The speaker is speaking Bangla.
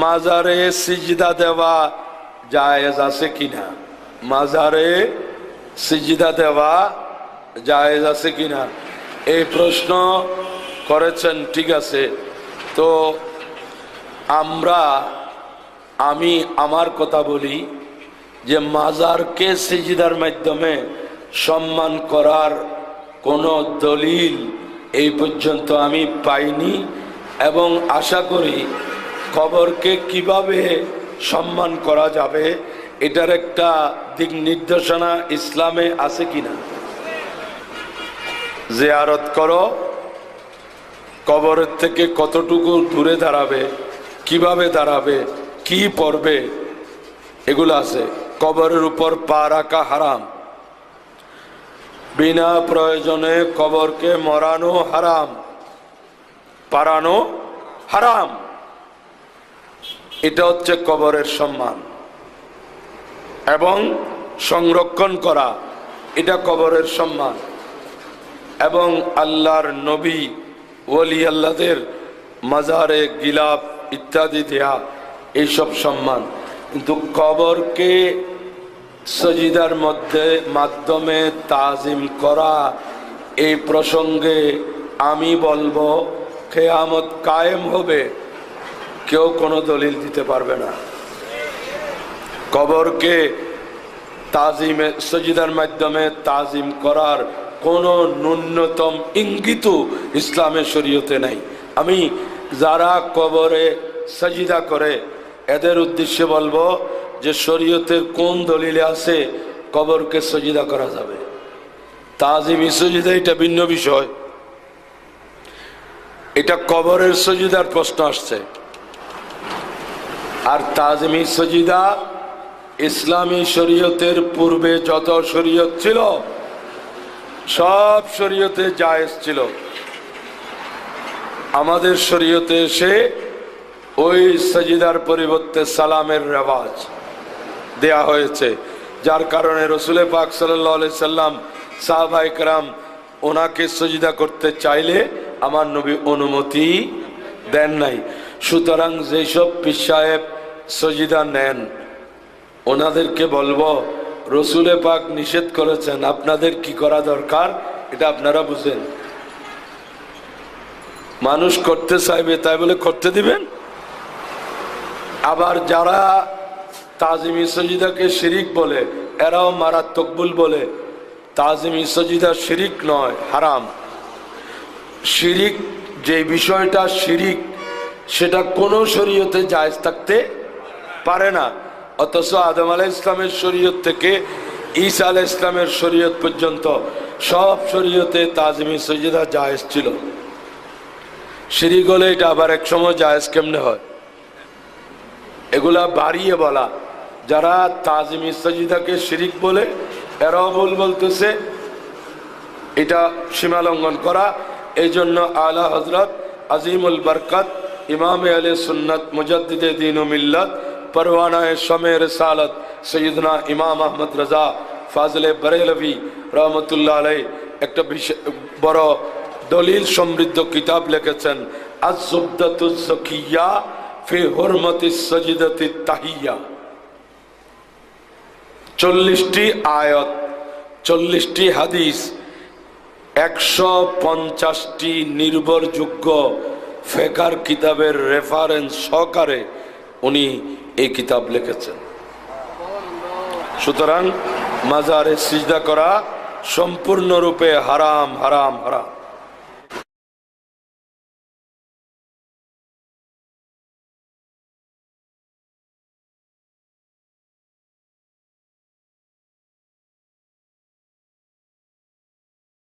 মাজারে সিজদা দেওয়া জায়েজ আছে কিনা? মাজারে সিজদা দেওয়া জায়েজ আছে কিনা? এই প্রশ্ন করেছেন, ঠিক আছে। তো আমরা, আমি আমার কথা বলি যে মাজারকে সিজিদার মাধ্যমে সম্মান করার কোনো দলিল এই পর্যন্ত আমি পাইনি এবং আশা করি কবরকে কীভাবে সম্মান করা যাবে, এটার একটা দিক নির্দেশনা ইসলামে আছে কিনা? জিয়ারত করো, কবরের থেকে কতটুকু দূরে দাঁড়াবে, কীভাবে দাঁড়াবে, কি পড়বে, এগুলো আছে। কবরের উপর পা রাখা হারাম। বিনা প্রয়োজনে কবরকে মরানো হারাম, পারানো হারাম। এটা হচ্ছে কবরের সম্মান। এবং সংরক্ষণ করা, এটা কবরের সম্মান। এবং আল্লাহর নবী, ওলি আল্লাদের মাজারে গিলাপ ইত্যাদি দেয়া, এইসব সম্মান। কিন্তু কবরকে সজিদার মধ্যে, মাধ্যমে তাজিম করা, এই প্রসঙ্গে আমি বলব খেয়ামত কায়েম হবে। কেউ কোনো দলিল দিতে পারবে না। কবরকে তাজিমে, সজিদার মাধ্যমে তাজিম করার কোনো ন্যূনতম ইঙ্গিত ইসলামের শরীয়তে নাই। আমি যারা কবরে সজিদা করে, এদের উদ্দেশ্যে বলব যে শরীয়তের কোন দলিলে আছে কবরকে সজিদা করা যাবে? তাজিমি সজিদা এটা ভিন্ন বিষয়। এটা কবরের সজিদার প্রশ্ন আসছে। আর তাজমি সজিদা ইসলামী শরীয়তের পূর্বে যত শরীয়ত ছিল, সব শরীয়তে জায়েজ ছিল। আমাদের শরীয়তে এসে ওই সজিদার পরিবর্তে সালামের রেওয়াজ দেয়া হয়েছে, যার কারণে রসুলে পাক সাল্লাহ সাল্লাম সাহবাইকরাম ওনাকে সজিদা করতে চাইলে আমার নবী অনুমতি দেন নাই। সুতরাং যেসব পীর সাহেব সজিদা নেন, ওনাদেরকে বলব, রসুলে পাক নিষেধ করেছেন, আপনাদের কি করা দরকার? এটা আপনারা বুঝেন। মানুষ করতে চাইবে, তাই বলে করতে দিবেন? আবার যারা তাজিমি সজিদাকে শিরিক বলে, এরাও মারাত্মক বলে, তাজিমি সজিদা শিরিক নয়, হারাম। শিরিক, যে বিষয়টা শিরিক সেটা কোনো শরীয়তে জায়জ থাকতে পারে না। অথচ আদম আলাহ ইসলামের শরীয়ত থেকে ঈসা আলাহ ইসলামের শরীয়ত পর্যন্ত সব শরীয়তে তাজমি সজিদা জায়েজ ছিল। হলে এটা আবার এক সময় জায়েজ কেমনে হয়? এগুলা বাড়িয়ে বলা। যারা তাজমি সজিদাকে শিরিক বলে, এরাও ভুল বলতেছে। এটা সীমালঙ্ঘন করা। এই জন্য আলা হজরত আজিমুল বরকত ইমাম আলী সুন্নত, মুজদ্দিদ দিন মিল্লত, পরওয়ানায় শমের সালত সৈয়দনা ইমাম আহমদ রাজা ফাজলে বরেলভি রহমতুল্লাহ আলাই একটা বড় দলিল সমৃদ্ধ কিতাব লিখেছেন আজুবদাতুজকিয়া ফি হুরমতি সজিদতি তাহিয়া। চল্লিশটি আয়ত, চল্লিশটি হাদিস, একশো পঞ্চাশটি নির্ভরযোগ্য ফেকার কিতাবের রেফারেন্স সহকারে উনি এই কিতাব লিখেছেন। সুতরাং মাজারে সিজদা করা সম্পূর্ণরূপে হারাম হারাম হারাম।